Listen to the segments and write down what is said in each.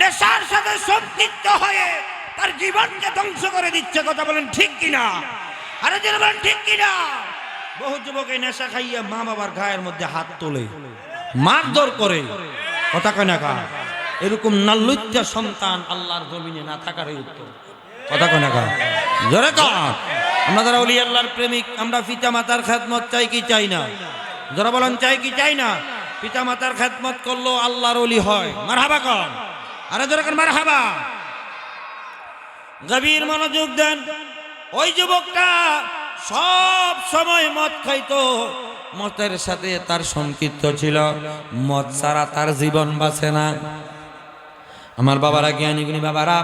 নেশার সাথে সম্পৃক্ত হয়ে তার জীবনকে ধ্বংস করে দিচ্ছে, কথা বলেন ঠিক কিনা? আরে যেন বলেন ঠিক কিনা? বহু যুবক এই নেশা খাইয়া মা বাবার গায়ের মধ্যে হাত তোলে, মারধর করে। কথা কয় না কা এরকম নাল্লুচ্চা সন্তান আল্লাহর জমিনে না থাকার উত্তর কথা কয় না কা জোরে আমরা যারা অলি আল্লাহর প্রেমিক, আমরা পিতা মাতার খেদমত চাই কি চাই না? যারা বলেন চাই কি চাই না? পিতা মাতার খেদমত করল আল্লাহর অলি হয়। মার হাবা আরে জোরে কর মার হাবা গভীর মনোযোগ দেন। ওই যুবকটা সব সময় মদ খাইতো। মতের সাথে তার সংকীর্ত ছিল। মদ ছাড়া তার জীবন বাঁচে না। আমার বাবারা, জ্ঞানীগুণী বাবারা,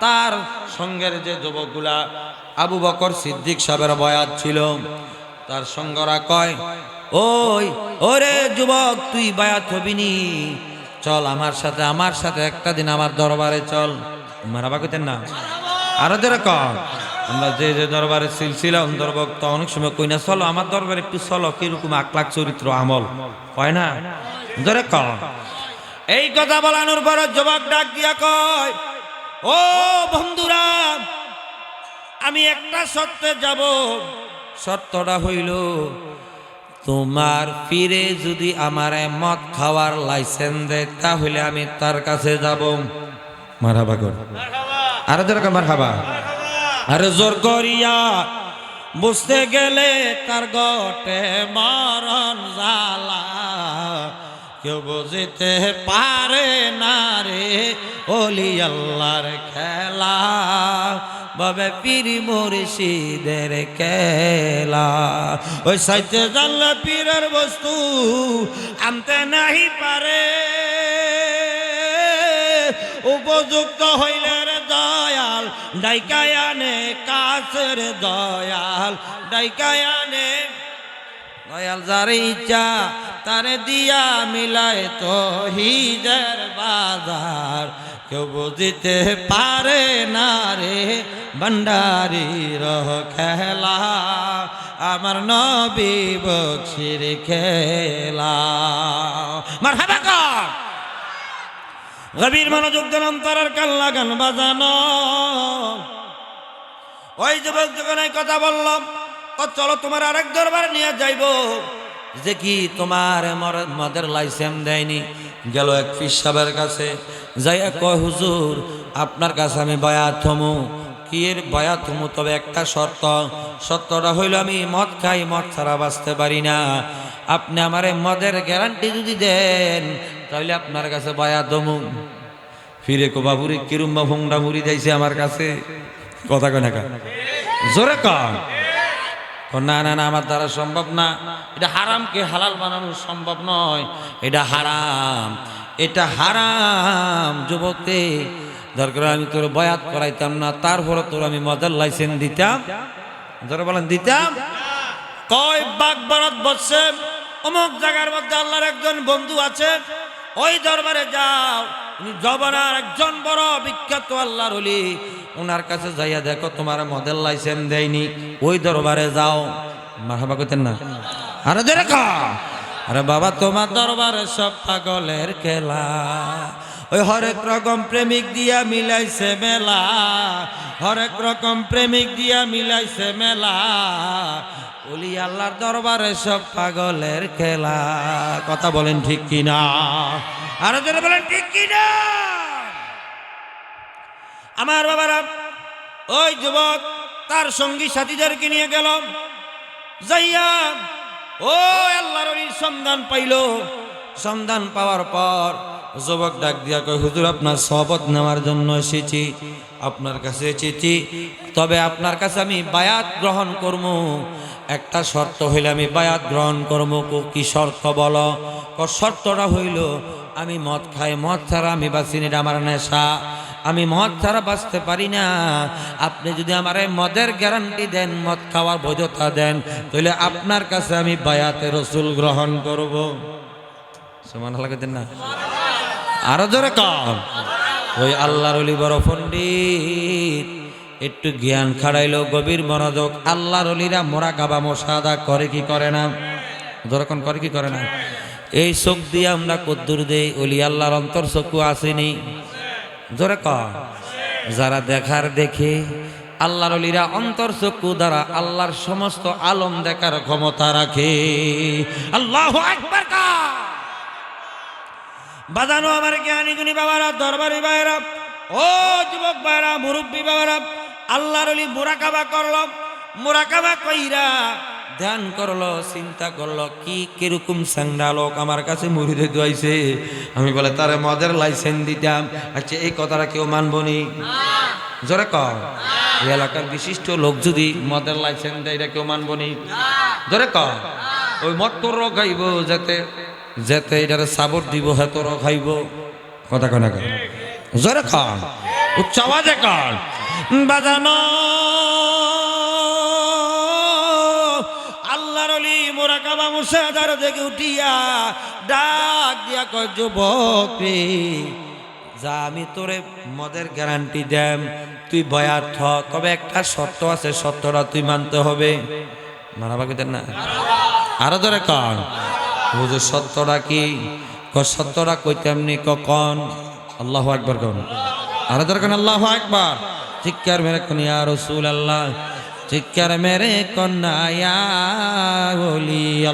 তার সঙ্গের যে যুবকগুলা, আবু বকর সিদ্দিক সাহেবের বয়াত ছিল, তার সঙ্গরা কয়, ওই, ওরে যুবক, তুই বায়াত হবিনি চল আমার সাথে আমার সাথে, একটা দিন আমার দরবারে চল। মারাবা কইতেন না? আরও ধরে কর। আমরা যে যে দরবারে সিলসিলা অন্তর্ভুক্ত, অনেক সময় কই না, চলো, আমার দরবারে একটু চলো, কীরকম আকলাক চরিত্র, আমল। কয় না? ধরে কর। এই কথা বলানোর পর জবাব ডাক দিয়া কয়, ও বন্ধুরা, আমি একটা সত্যে যাব। সত্যটা হইল তোমার ফিরে যদি আমার মদ খাওয়ার লাইসেন্স দেয়, তাহলে আমি তার কাছে যাব। মারাবা কর। আরও যেরকম মার খাবা আরে জোর করিয়া বুঝতে গেলে তার গটে মরণ জালা কেউ বুঝতে পারে না রে ওলি আল্লাহর খেলা। বাবে পীর মুর্শিদের কেলা। ওই সাইতে জানলে পীরের বস্তু আনতে নাহি পারে। উপযুক্ত হইলে রে দয়াল ডাইকায়ানে কাছের দয়াল ডাইকায়ানে দয়াল যার ইচ্ছা তারে দিয়া মিলায় তো হিজের বাজার। কেউ বুঝিতে পারে না রে ভণ্ডারি রহ খেলা। আমার নবী বক্সির খেলা। মার গভীর মনোযোগ দেন অন্তরের কাল্লা গান বাজানো। ওই যুবক যখন কথা বললাম তো চলো তোমার আরেক দরবার নিয়ে যাইব। যে কি তোমার মর- মদের লাইসেন্স দেয়নি? গেল এক ফিসাবের কাছে। যাইয়া কয়, হুজুর, আপনার কাছে আমি বয়াত থমু কি এর বয়াত থমু তবে একটা শর্ত। শর্তটা হইল, আমি মদ খাই, মদ ছাড়া বাঁচতে পারি না। আপনি আমারে মদের গ্যারান্টি যদি দেন, তাহলে আপনার কাছে বয়াত থমু ফিরে কো, বাবুরে কিরুম্বা ভুংডা মুড়ি দিয়েছে আমার কাছে? কথা কয় না কা? জোরে কন। না না না, আমার দ্বারা সম্ভব না। এটা হারামকে হালাল বানানো সম্ভব নয়। এটা হারাম। এটা হারাম যুবকতে দরকার আমি তোর বয়াত করাইতাম না তারপরে তোর আমি মদের লাইসেন্স দিতাম। ধরে বলেন, দিতাম? কয় বাগ বরত বসছে, অমুক জায়গার মধ্যে আল্লাহর একজন বন্ধু আছে, ওই দরবারে যাও। জবানার একজন বড় বিখ্যাত আল্লাহর অলি ওনার কাছে যাইয়া দেখো, তোমার মডেল লাইসেন্স দেয়নি। ওই দরবারে যাও। মারহাবা করতেন না? আরে দেখো আরে বাবা, তোমার দরবারে সব পাগলের খেলা। ওই হরেক রকম প্রেমিক দিয়া মিলাইছে মেলা। হরেক রকম প্রেমিক দিয়া মিলাইছে মেলা। ওলি আল্লাহর দরবারে সব পাগলের খেলা। কথা বলেন ঠিক কিনা? আরও জোরে বলেন, ঠিক কিনা? আমার বাবারা ওই যুবক তার সঙ্গী সাথীদেরকে নিয়ে গেল। যাইয়া ও আল্লাহর সন্ধান পাইল। সন্ধান পাওয়ার পর যুবক ডাক দিয়া কয় হুজুর আপনার শপথ নেওয়ার জন্য এসেছি। আপনার কাছে এসেছি। তবে আপনার কাছে আমি বায়াত গ্রহণ করব একটা শর্ত হইলে আমি বায়াত গ্রহণ করব কো- কি শর্ত বলো? শর্তটা হইল আমি মদ খাই মদ ছাড়া আমি বাঁচি না, এটা আমার নেশা। আমি মদ ছাড়া বাঁচতে পারি না। আপনি যদি আমার মদের গ্যারান্টি দেন, মদ খাওয়ার বৈধতা দেন, তাহলে আপনার কাছে আমি বায়াতে রসুল গ্রহণ করব। সমান লাগাতেন না? আরও জোরে কম ওই আল্লাহর অলি বড় পণ্ডিত। একটু জ্ঞান খাড়াইলো গভীর মনোযোগ। আল্লাহর অলিরা মোরা গাবা মশাদা করে কি করে না? যেরকম করে কি করে না? এই চোখ দিয়ে আমরা কদ্দুর দেই। অলি আল্লাহর অন্তর চক্ষু আসেনি। জোরে ক। যারা দেখার দেখে আল্লাহর অলিরা অন্তর চক্ষু দ্বারা আল্লাহর সমস্ত আলম দেখার ক্ষমতা রাখে। আল্লাহ একবার কা। বাজানো আমার জ্ঞানী গুণী বাবারা, দরবারি বাইরা ও যুবক বাইরা মুরব্বী বাবারা, আল্লাহর অলি মুরাকাবা করল। মুরাকাবা কইরা ধ্যান করল চিন্তা করল কি কীরকম স্যাংরা লোক আমার কাছে মুড়িতে দুয়াইছে আমি বলে তারে মদের লাইসেন্স দিতাম। আচ্ছা এই কথাটা কেউ মানবো নি? জোরে এই এলাকার বিশিষ্ট লোক যদি মদের লাইসেন্স দেয় এটা কেউ মানবো নি? জোরে কর ওই মদ তোর খাইব যাতে যাতে এটারে সাবর দিব হ্যাঁ তোর খাইব কথা কেন? জোরে খান উচ্চ আওয়াজে কান বাজানো অলি মোরাকাবা মুসাদার দেখে উঠিয়া ডাক দিয়া কয়, যুবক রে, যা আমি তোরে মদের গ্যারান্টি দেম, তুই বয়াত হ। তবে একটা শর্ত আছে, শর্তটা তুই মানতে হবে। মারাবা কিতেন না? আরও ধরে কন। বুঝে সত্যটা কি? ক সত্যটা কইতে এমনি কখন আল্লাহ একবার কন। আরও ধরে কন, আল্লাহ একবার চিৎকার মেরে কোন, ইয়া রসুল আল্লাহ চিৎকার মেরে কন্যা ইয়া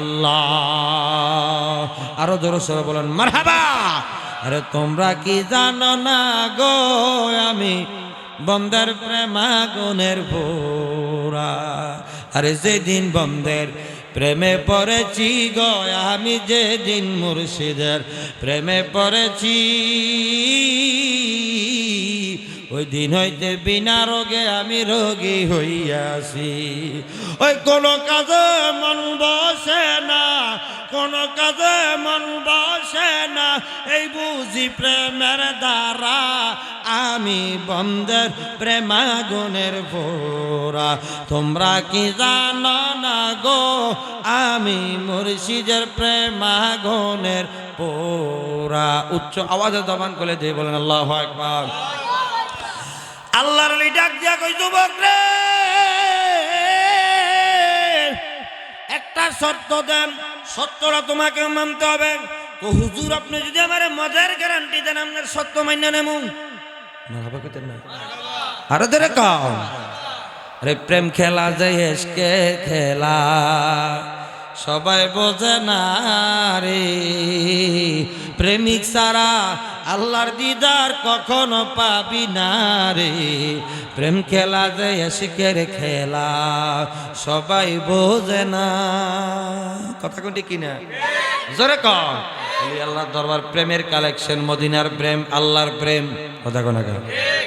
আল্লাহ। আরও জোরে সরে বলেন, মারহাবা! আরে তোমরা কি জানো না গো, আমি বন্দের প্রেমাগুনের ভোরা। আরে যেদিন বন্দের প্রেমে পড়েছি গো, আমি যেদিন মুর্শিদের প্রেমে পড়েছি। ওই দিন হইতে বিনা রোগে আমি রোগী হইয়াছি। ওই কোন কাজে মন বসে না, কোন কাজে মন বসে না। এই বুঝি প্রেমের দ্বারা আমি বন্ধের প্রেমাগুনের ভোরা। তোমরা কি জানো না গো, আমি মুর্শিদের প্রেমাগুনের পোরা উচ্চ আওয়াজে দমান করে দিয়ে বলেন, আল্লাহ একবার আল্লাহর আলী ডাক দিয়া কই যুবক রে একটা শর্ত দেন সত্যটা তোমাকে মানতে হবে। তো হুজুর আপনি যদি আমার মজার গ্যারান্টি দেন আপনার সত্য মান্য নেমু। আরে ধরে কম আরে প্রেম খেলা যায় এসকে খেলা সবাই বোঝে না রে। প্রেমিক সারা আল্লাহর দিদার কখনো পাবি না রে। প্রেম খেলা যে এসিকের খেলা, সবাই বোঝে না। কথা কোনটি কিনা? জোরে কম আল্লাহর দরবার প্রেমের কালেকশন মদিনার প্রেম, আল্লাহর প্রেম। কথা কোনা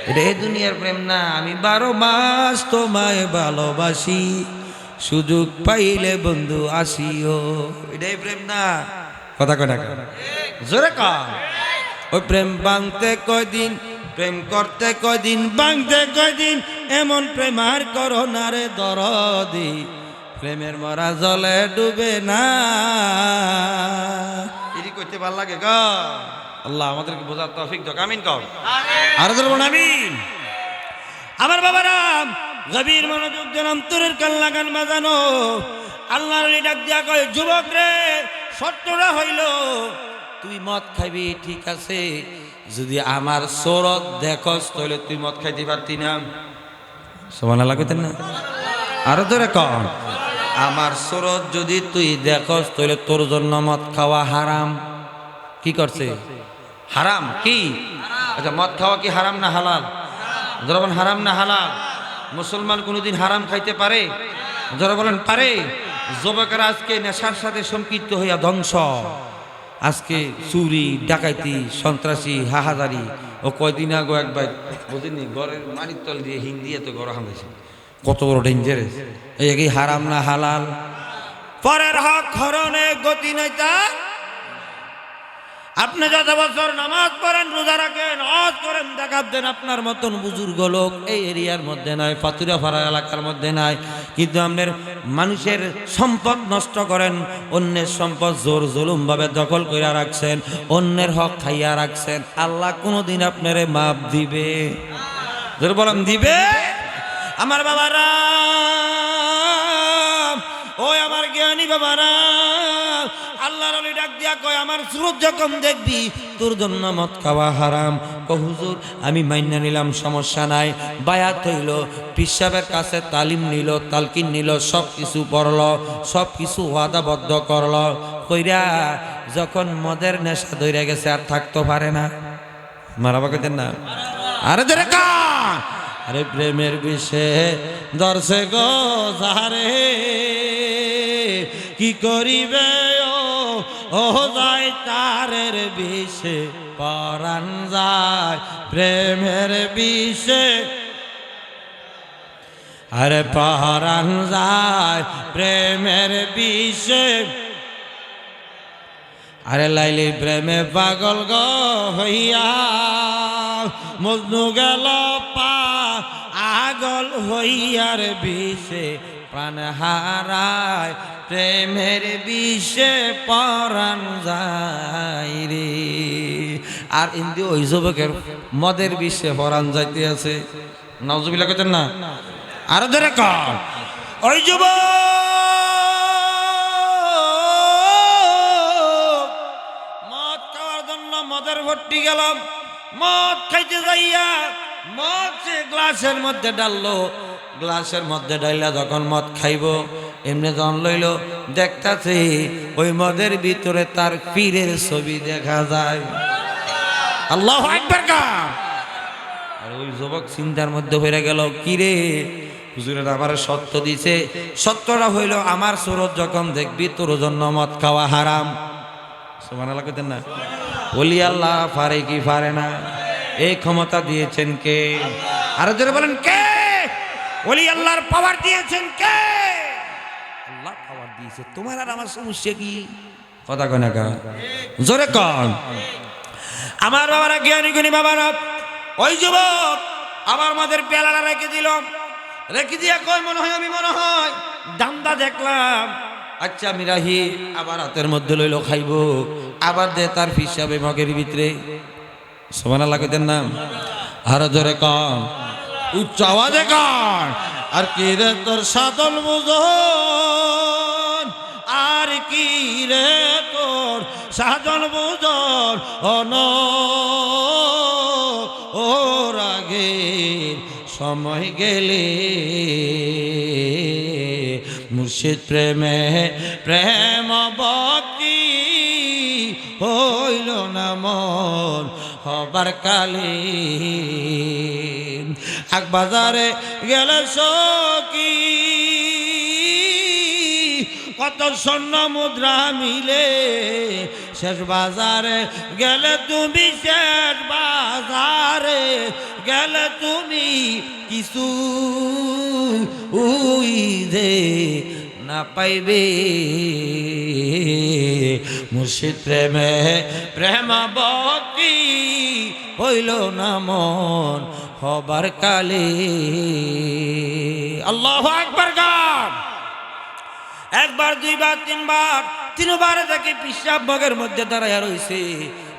এটা এই দুনিয়ার প্রেম না, আমি বারো মাস তোমায় ভালোবাসি, সুযোগ পাইলে বন্ধু আসিও। এটাই প্রেম না, কথা কেন? জোরে কম ওই প্রেম বাংতে কয়দিন প্রেম করতে কয়দিন বাংতে কয়দিন এমন প্রেম আর করো না রে দরদি। প্রেমের মরা জলে ডুবে না। এটি করতে ভালো লাগে গ। আল্লাহ আমাদেরকে বোঝার তৌফিক দাও আমিন কও। আর বলুন আমিন। আমার বাবারা গভীর মনোযোগ দেন অন্তরের কান লাগান বাজানো। আল্লাহর আলী ডাক দিয়া কয় যুবক রে সত্যটা হইল তুই মদ খাবি, ঠিক আছে? যদি আমার সরদ দেখস, তাহলে তুই মদ খাইতে পারতি না। সমান লাগাতেন না? আরও ধরে কন। আমার সরদ যদি তুই দেখস, তাহলে তোর জন্য মদ খাওয়া হারাম। কি করছে? হারাম? কি? আচ্ছা মদ খাওয়া কি হারাম না হালাল? যখন হারাম না হালাল? মুসলমান কোনোদিন হারাম খাইতে পারে? যারা বলেন, পারে। যুবকেরা আজকে নেশার সাথে সম্পৃক্ত হইয়া ধ্বংস। আজকে চুরি ডাকাইতি সন্ত্রাসী হাহাদারি ও কয়দিন আগে একবার বুঝিনি ঘরের মানির তল দিয়ে হিন্দি দিয়ে তো ঘর হামেছে কত বড় ডেঞ্জার এই হারাম না হালাল? পরের হক হরণে গতি নাই তা? আপনি যত বছর নামাজ পড়েন, রোজা রাখেন, হজ করেন দেখাব দেন, আপনার মতন বুজুর্গ লোক এই এরিয়ার মধ্যে নাই পাতুরা ফাড়া এলাকার মধ্যে নাই। কিন্তু আপনার মানুষের সম্পদ নষ্ট করেন, অন্যের সম্পদ জোর জুলুম ভাবে দখল করে রাখছেন, অন্যের হক খাইয়া রাখছেন। আল্লাহ কোনোদিন আপনারে মাপ দিবে। জোর বলেন, দিবে? আমার বাবারা, ওই আমার জ্ঞানী বাবারা আল্লাহ আল্লাহর দিয়া কয়, আমার সুরত যখন দেখবি, তোর জন্য মদ খাওয়া হারাম। ও হুজুর, আমি মাইনা নিলাম, সমস্যা নাই। বায়াত হইল, পিসাবের কাছে তালিম নিল, তালকিন নিল সব কিছু পড়ল সব কিছু ওয়াদাবদ্ধ করল। কইরা, যখন মদের নেশা ধরে গেছে, আর থাকতে পারে না। মারাবা কেতেন না। আরে ধরে আরে প্রেমের বিষে দর্শে গো যারে কি করিবে ও যায় তারের বিষে পরাণ যায়, প্রেমের বিষে। আরে পরাণ যায়, প্রেমের বিষে। আরে লাইলি প্রেমে পাগল গো হইয়া, মজনু গেল পা, আগল হইয়ার বিষে প্রাণ হারায়। প্রেমের বিষে পরাণ যায় রে। আর ইন্দি ওই যুবকের মদের বিষে পরাণ যাইতে আছে। নজবিলা কেতেন না? আরও ধরে কর ওই যুবক, মদ খাওয়ার জন্য মদের ভর্তি গেলাম। মদ খাইতে যাইয়া মদ সে গ্লাসের মধ্যে ডাললো। গ্লাসের মধ্যে ডাইলা যখন মদ খাইব, এমনি জন লইল, দেখতাছে ওই মদের ভিতরে তার পীরের ছবি দেখা যায়। আল্লাহ আর ওই যুবক চিন্তার মধ্যে হয়ে গেল, কিরে, হুজুরের আমার সত্য দিছে। সত্যটা হইল, আমার সুরত যখন দেখবি, তোর জন্য মদ খাওয়া হারাম। সমান না। বলি, আল্লাহ পারে কি পারে না? এই ক্ষমতা দিয়েছেন কে? আরও জোরে বলেন, কে? বলি আল্লাহর পাওয়ার দিয়েছেন কে? আল্লাহ পাওয়ার দিয়েছে। তোমার আর আমার সমস্যা কি? কথা কয় না জোরে কন। আমার বাবারা জ্ঞানী গুণী বাবারা, ওই যুবক আমার মাদের পেলাটা রেখে দিল। রেখে দিয়া কই মনে হয় আমি মনে হয় দান্দা দেখলাম। আচ্ছা আমি রাহি, আবার হাতের মধ্যে লইলো খাইব। আবার দে তার হিসাবে মগের ভিতরে। সমানা লাগতেন না? আরও জোরে কন। উচ্চ আওয়াজে কন। আর কি রে তোর সাদল বুঝন আর কি রে তোর সাজন বুঝন অন ও রাগে সময় গেলে মুর্শিদ প্রেমে প্রেম বকি হইল না মন, হবার কালে। আগ বাজারে গেলে সকি কত স্বর্ণ মুদ্রা মিলে। শেষ বাজারে গেলে তুমি, শেষ বাজারে গেলে তুমি কিছু উই দে না পাইবে। মুর্শিদ প্রেমে প্রেম বকি হইল না মন হবার কালে। আল্লাহ আকবর গান। একবার, দুইবার, তিনবার তিনবার তাকে পিসাব বগের মধ্যে দাঁড়াইয়া রইছে।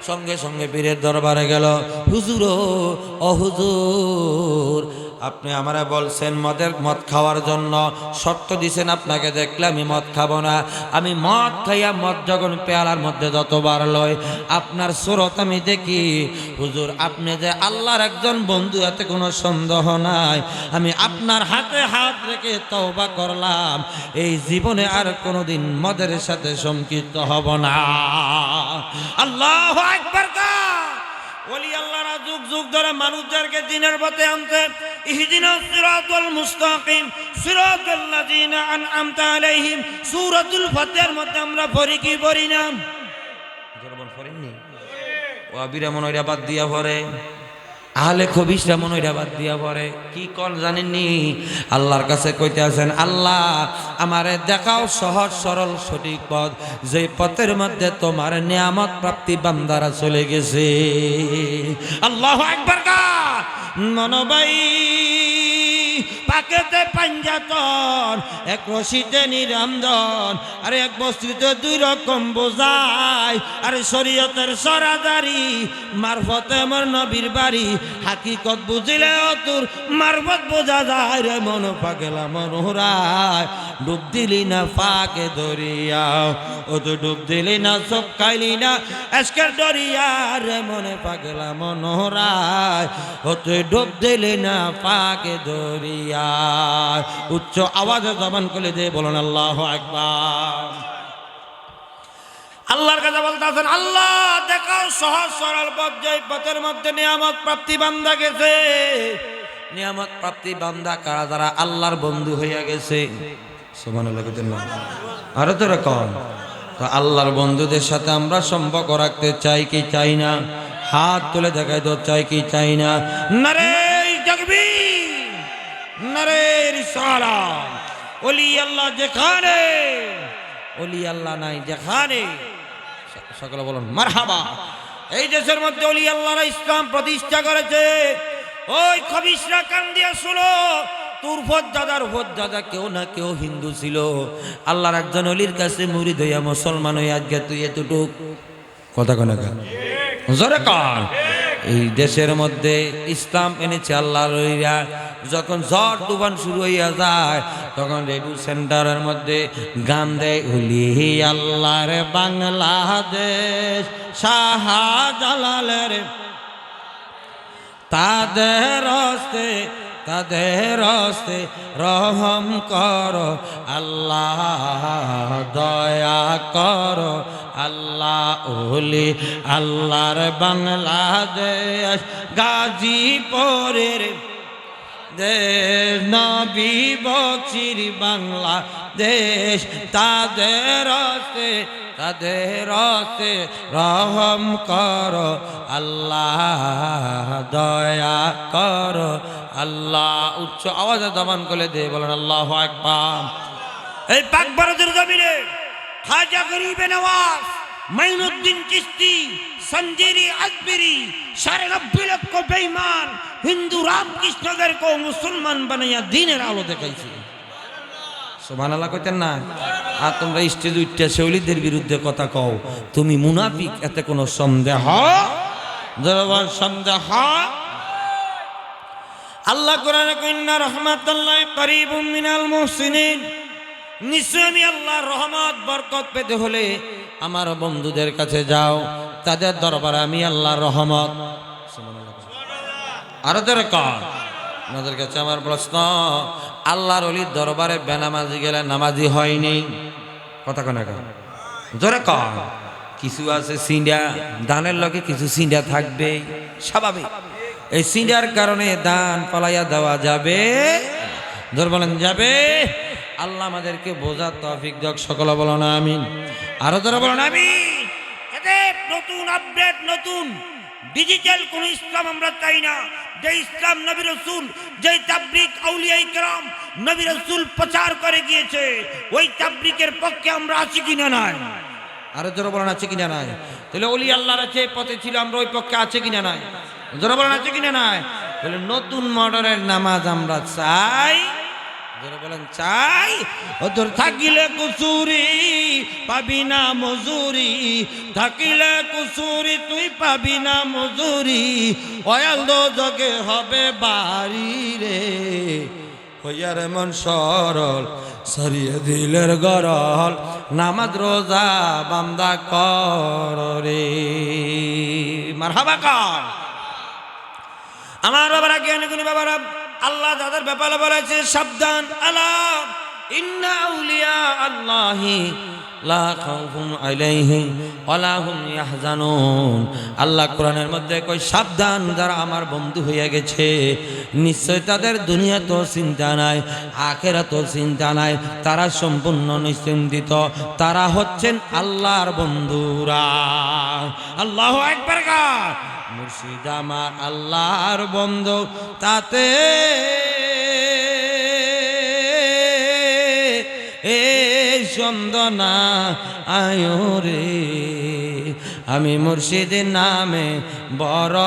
সঙ্গে সঙ্গে পীরের দরবারে গেল, হুজুর ও হুজুর আপনি আমারে বলছেন মদের মদ খাওয়ার জন্য। শর্ত দিছেন আপনাকে দেখলে আমি মদ খাব না। আমি মদ খাইয়া মদ যখন পেয়ালার মধ্যে যতবার লয় আপনার সুরত আমি দেখি। হুজুর, আপনি যে আল্লাহর একজন বন্ধু, এতে কোনো সন্দেহ নাই। আমি আপনার হাতে হাত রেখে তওবা করলাম। এই জীবনে আর কোনোদিন মদের সাথে সম্পৃক্ত হব না। আল্লাহ যুগ যুগ ধরে মানুষদেরকে দিনের পথে আনতে ইহদিনা সিরাতুল মুস্তাকিম, সিরাতুল লাযিনা আনআমতা আলাইহিম। সূরাতুল ফাতিহার মধ্যে আমরা পড়ি কি পড়ি না? বাদ দিয়া পড়ে। আহলে খবিসরা মনে হয় বাদ দিয়া পরে কি কন জানেননি? আল্লাহর কাছে কইতে আছেন আল্লাহ, আমারে দেখাও সহজ, সরল, সঠিক পথ। যে পথের মধ্যে তোমার নিয়ামত প্রাপ্তি বান্দারা চলে গেছে। আল্লাহ একবার মনোবাই পাকেতে পাঞ্জাতন, এক রশিতে নিরঞ্জন, আর এক বস্তুতে দুই রকম বোঝায় আর শরীয়তের সরাদারি, মারফতে আমার নবীর বাড়ি। হাকিকত বুঝিলে তোর মারফত বোঝা যায় রে মন পাগেলা মনোহরায় ডুব দিলি না ফাঁকে দরিয়া ও তো ডুব দিলি না সব খাইলি না, আজকের দরিয়া রে মনে পাগলা মনোহরায় ও তুই ডুব দিলি না ফাঁকে দরিয়া উচ্চ আওয়াজে জবান করে দে বলুন, আল্লাহ একবার আল্লাহর কাছে বলতেছেন আল্লাহ দেখাও সহজ সরল পথ যে পথের মধ্যে নিয়ামত প্রাপ্তি বান্দা গেছে। নিয়ামত প্রাপ্তি বান্দা কারা? যারা আল্লাহর বন্ধু হইয়া গেছে। আরও তো রকম আল্লাহর বন্ধুদের সাথে আমরা সম্পর্ক রাখতে চাই কি চাই না? হাত তুলে দেখাই তো চাই কি চাই না? নারে রিসালা ওলি আল্লাহ ওলি আল্লাহ নাই সকলে বলুন, মারহাবা। এই দেশের মধ্যে অলি আল্লাহরা ইসলাম প্রতিষ্ঠা করেছে। ওই খবিসরা কান দিয়ে শুনো দাদা কেউ না কেউ হিন্দু ছিল। আল্লাহর একজন অলির কাছে মুড়ি দইয়া মুসলমান হয়ে আজকে তুই এতটুক। কথা কোনা? জোরে এই দেশের মধ্যে ইসলাম এনেছে আল্লাহ ওলিরা যখন ঝড় তুফান শুরু হইয়া যায়, তখন রেডিও সেন্টারের মধ্যে গান দেয় উলি আল্লাহর বাংলাদেশ, শাহজালালের তাদের হস্তে তাদের হস্তে রহম কর, আল্লাহ দয়া কর আল্লাহ ওলি, আল্লাহর বাংলাদেশ গাজীপুরের দেশ, নবী বাংলাদেশ, তাদের হস্তে তাদের হস্তে রহম কর, আল্লাহ দয়া কর, আল্লাহ উচ্চ আওয়াজে দমন করে দে বলেন, আল্লাহ একবার এই পাক ভারতের জমিনে খাজা গরিবে নওয়াজ, মাইনুদ্দিন চিস্তি সঞ্জেরি আজমেরি, সাড়ে নব্বই লক্ষ বেইমান হিন্দু রামকৃষ্ণদেরকেও মুসলমান বানাইয়া দিনের আলো দেখাইছে। সোমান আল্লাহ কইতেন না? আর তোমরা স্টেজ উঠতে শৈলীদের বিরুদ্ধে কথা কও। তুমি মুনাফিক, এতে কোনো সন্দেহ? জনগণ, সন্দেহ? আল্লাহ কোরআনে কন্যা রহমাতুল্লাহ করিবুম মিনাল মুহসিনিন। নিশ্চয় আমি আল্লাহর রহমত, বরকত পেতে হলে আমার বন্ধুদের কাছে যাও। তাদের দরবারে আমি আল্লাহর রহমত। আরও দরে কর। আপনাদের কাছে আমার প্রশ্ন, আল্লাহর অলির দরবারে বেনামাজি গেলে নামাজি হয়নি? কথা কেন জোরে কর। কিছু আছে সিন্ডা দানের লগে কিছু সিন্ডা থাকবে, স্বাভাবিক। এই সিন্ডার কারণে দান পালাইয়া দেওয়া যাবে। ধর বলেন, যাবে। আল্লাহ আমাদেরকে বোঝার তৌফিক দেখ সকলে বলো না আমিন। আরও ধরে বলো না আমিন। এতে নতুন আপডেট নতুন ডিজিটাল কোন ইসলাম আমরা চাই না। যে ইসলাম নবী রসুল যে তাবরিক আউলিয়া ইকরাম নবী রসুল প্রচার করে গিয়েছে ওই তাবরিকের পক্ষে আমরা আছি কিনা নাই? আরও জোর বলেন আছে কিনা নাই? তাহলে অলি আল্লাহর আছে পথে ছিল আমরা ওই পক্ষে আছে কিনা নাই? জোরে বলেন আছে কিনা নাই? তাহলে নতুন মডেলের নামাজ আমরা চাই। জোরে বলেন, চাই? ওদের থাকিলে কুসুরি পাবি না মজুরি। থাকিলে কুসুরি তুই পাবি না মজুরি। অয়াল জগে হবে বাড়ি রে। হইয়ার মন সরল, সরিয়ে দিলের গরল। নামাজ রোজা বান্দা কর রে। মারহাবা কর। আমার বাবারা জ্ঞানী গুণী বাবারা আল্লাহ তাদের ব্যাপারে বলেছে, সাবধান আল্লাহ ইন্না আউলিয়া আল্লাহি আল্লাহ কোরআনের মধ্যে কই সাবধান, যারা আমার বন্ধু হয়ে গেছে, নিশ্চয় তাদের দুনিয়া তো চিন্তা নাই আখেরা তো চিন্তা নাই, তারা সম্পূর্ণ নিশ্চিন্তিত, তারা হচ্ছেন আল্লাহর বন্ধুরা। আল্লাহ একবার গান মুর্শিদ আমার আল্লাহর বন্ধু, তাতে এ চন্দনা আয়ো রে। আমি মুর্শিদের নামে বড়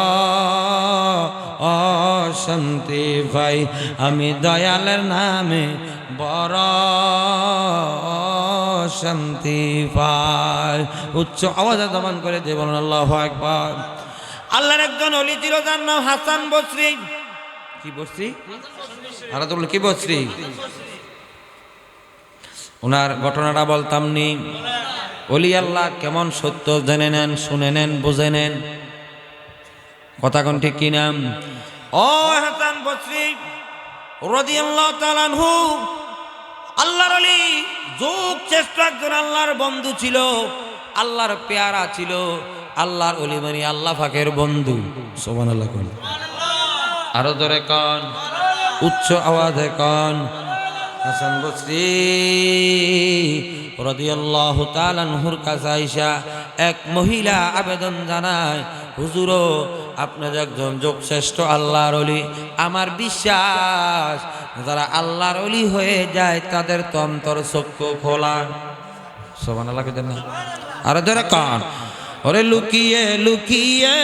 অশান্তি ভাই, আমি দয়ালের নামে বড় শান্তি পাই উচ্চ আওয়াজে দমন করে দিয়ে বলুন, আল্লাহ একবার আল্লাহর একজন অলি ছিল যার নাম হাসান বসরি। কি বসরি? আর তো কি বসরি? ওনার ঘটনাটা বলতাম নি। অলি আল্লাহ কেমন সত্য জেনে নেন শুনে নেন বুঝে নেন। কথা কোন ঠিক কি নাম ও হাসান বসরি রদিয়াল্লাহ তালানহু আল্লাহর অলি যোগ চেষ্টা একজন আল্লাহর বন্ধু ছিল আল্লাহর পেয়ারা ছিল। আল্লাহর অলি মানে আল্লাহ ফাঁকের বন্ধু। সোমান আল্লাহ কোন। আরও ধরে কন। উচ্চ আওয়াজে কন। হাসান বসরি রদিয়াল্লাহু তাআলাহুর কাছে আইসা এক মহিলা আবেদন জানায়, হুজুরো, আপনার একজন যোগশ্রেষ্ঠ আল্লাহর অলি আমার বিশ্বাস, যারা আল্লাহর অলি হয়ে যায়, তাদের তো অন্তর চক্ষু খোলা। সবান আল্লাহ কেন না। আরে ধরে কান। ওরে লুকিয়ে লুকিয়ে,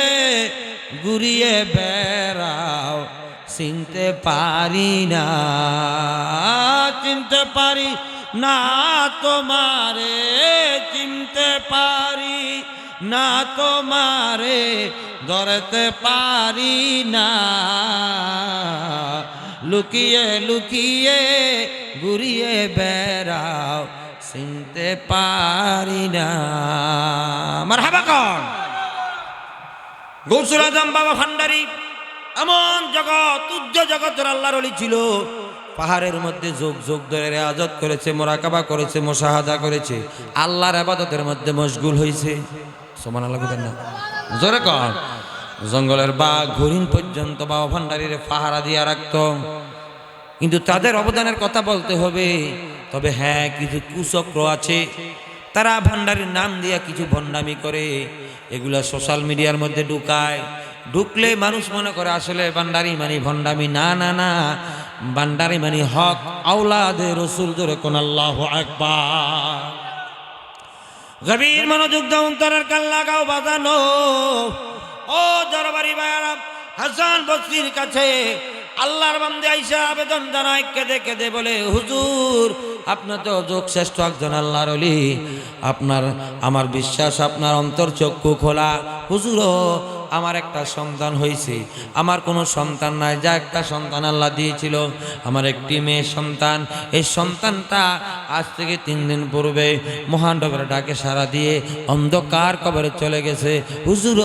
ঘুরিয়ে বেড়াও। চিনতে পারি না, চিনতে পারি না তোমারে, চিনতে পারি না তোমারে, ধরতে পারি না। লুকিয়ে লুকিয়ে, ঘুরিয়ে বেড়াও। চিনতে পারি না। আমার গৌসুল আজম বাবা ভান্ডারি, এমন জগৎ উজ্জ জগতের আল্লাহর অলি ছিল। পাহাড়ের মধ্যে যোগ যোগ ধরে রেয়াজত করেছে, মোরাকাবা করেছে, মোশাহাদা করেছে। আল্লাহর আবাদতের মধ্যে মশগুল হয়েছে সমান আল্লাহ না। জোরে কর জঙ্গলের বাঘ হরিণ পর্যন্ত বাবা ভান্ডারির পাহারা দিয়ে রাখত। কিন্তু তাদের অবদানের কথা বলতে হবে। তবে হ্যাঁ কিছু কুচক্র আছে। তারা ভান্ডারির নাম দিয়া কিছু ভণ্ডামি করে। এগুলা সোশ্যাল মিডিয়ার মধ্যে ঢুকায়। ঢুকলে মানুষ মনে করে, আসলে ভান্ডারি মানে ভণ্ডামি। না না না। ভান্ডারি মানে হক। আউলাদে রসুল ধরে কোন আল্লাহ একবার গভীর মনোযোগ দাও, অন্তরের কান লাগাও, বাজানো। ও দরবারি ভাইয়ারা, হাসান বসরির কাছে আল্লাহর বান্দে আইসা আবেদন জানায় কেঁদে কেঁদে বলে হুজুর আপনার তো শ্রেষ্ঠ একজন আল্লাহর অলি আপনার, আমার বিশ্বাস, আপনার অন্তর চক্ষু খোলা। হুজুরও, আমার একটা সন্তান হয়েছে আমার কোনো সন্তান নাই, যা একটা সন্তান আল্লাহ দিয়েছিল। আমার একটি মেয়ে সন্তান। এই সন্তানটা আজ থেকে তিন দিন পূর্বে মহানডবের ডাকে সারা দিয়ে অন্ধকার কবরে চলে গেছে। হুজুর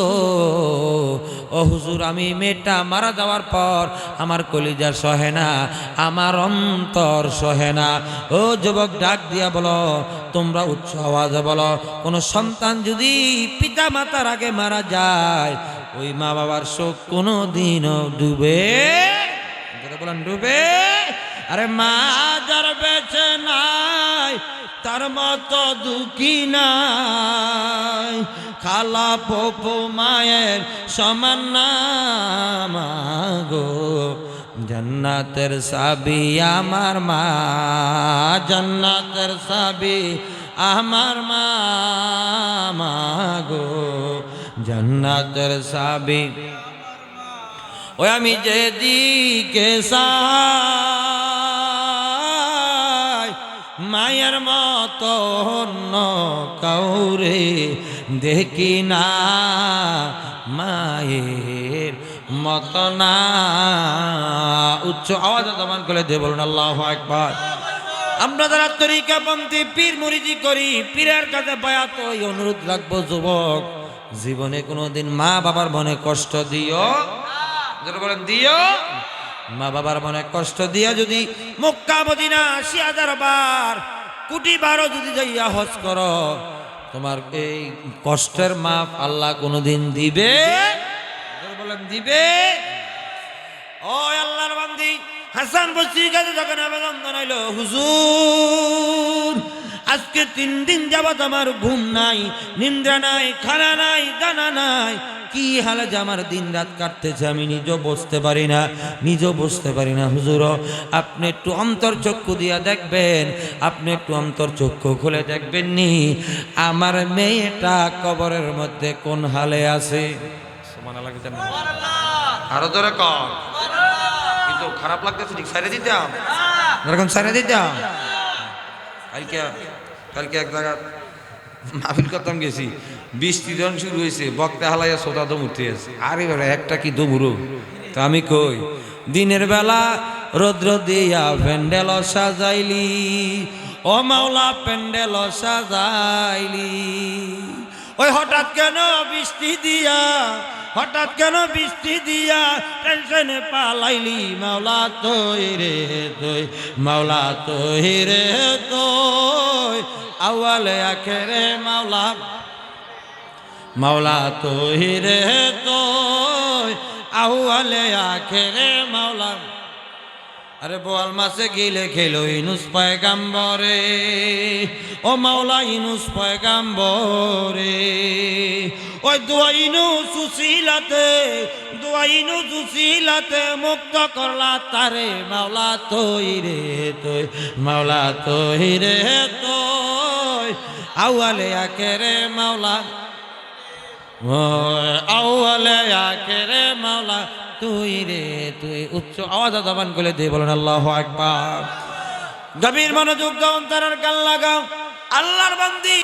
ও হুজুর, আমি মেয়েটা মারা যাওয়ার পর আমার কলিজা সহে না, আমার অন্তর সহে না। ও যুবক ডাক দিয়া বলো, তোমরা উচ্চ আওয়াজে বলো, কোনো সন্তান যদি পিতা মাতার আগে মারা যায়, ওই মা বাবার শোক কোনো দিনও ডুবে বলেন, ডুবে? আরে মা যার বেঁচে নাই, তার মতো দুঃখী নাই, খালা পপু মায়ের সমান না মাগো জান্নাতের সাবি আমার মা, জান্নাতের সাবি আমার মা মাগো জান্নাতের সাবি। ওই আমি যেদিকে সাই মায়ের মতো অন্য কাউরে দেখি না মায়ের মত না উচ্চ আওয়াজ দমন করে দে বলুন, আল্লাহ একবার আমরা যারা তরিকাপন্থী, পীর মুরিদি করি, পীরের কাছে বায়াত ওই অনুরোধ রাখব, যুবক, জীবনে কোনোদিন মা বাবার মনে কষ্ট দিও। বলেন, দিও। মা বাবার মনে কষ্ট দিয়া যদি মক্কা, মদিনা, আশি হাজার বার, কোটি বারো যদি যাইয়া হজ করো, তোমার এই কষ্টের মাপ আল্লাহ কোনোদিন দিবে বলেন দিবে? ও আল্লাহর বান্দি, হাসান বস্তির কাছে যখন আবেদন জানাইল হুজুর, আজকে তিন দিন যাবত আমার ঘুম নাই নিন্দ্রা নাই, খানা নাই, দানা নাই। কি হালে যে আমার দিন রাত কাটতেছে, আমি নিজেও বসতে পারি না, নিজেও বসতে পারি না, হুজুর, আপনি একটু অন্তর চক্ষু দিয়া দেখবেন, আপনি একটু অন্তর চক্ষু খুলে দেখবেন নি আমার মেয়েটা কবরের মধ্যে কোন হালে আছে? আরও ধরে কম কিন্তু খারাপ লাগতেছে ঠিক সাইডে দিতাম। এরকম সাইডে দিতাম। কালকে কালকে এক জায়গা মাহফিল করতাম গেছি। বৃষ্টি যখন শুরু হয়েছে বক্তা হালাইয়া সোতা দম উঠতে আছে আরে বেড়া একটা কি দমুরো তা আমি কই? দিনের বেলা রৌদ্র দিয়া প্যান্ডেল সাজাইলি ও মাওলা প্যান্ডেল সাজাইলি। ওই হঠাৎ কেন বৃষ্টি দিয়া হঠাৎ কেন বৃষ্টি দিয়া টেনশনে পালাইলি? মাওলা তৈ রে তৈ মাওলা তৈ রে তৈ আওয়ালে আখেরে মাওলা মাওলা তৈ রে তৈ আওয়ালে আখেরে মাওলা। আরে বোয়াল মাসে গিলে খেলো ইনুস পয়গাম্বরে, ও মাওলা ইনুস পয়গাম্বরে। ওই দোয়াইনু সুশীলাতে দোয়াইনু সুশীলাতে মুক্ত করলা তারে, মাওলা তৈ রে তৈ মাওলা তৈ রে তৈ আউয়ালে আকেরে মাওলা আউয়ালে আখেরে মাওলা তুই রে, তুই উচ্চ আওয়াজ আদাবান করে দিয়ে বলেন, আল্লাহ একবার গভীর মনোযোগ দাও তার কাল্লা লাগাও। আল্লাহর বান্দি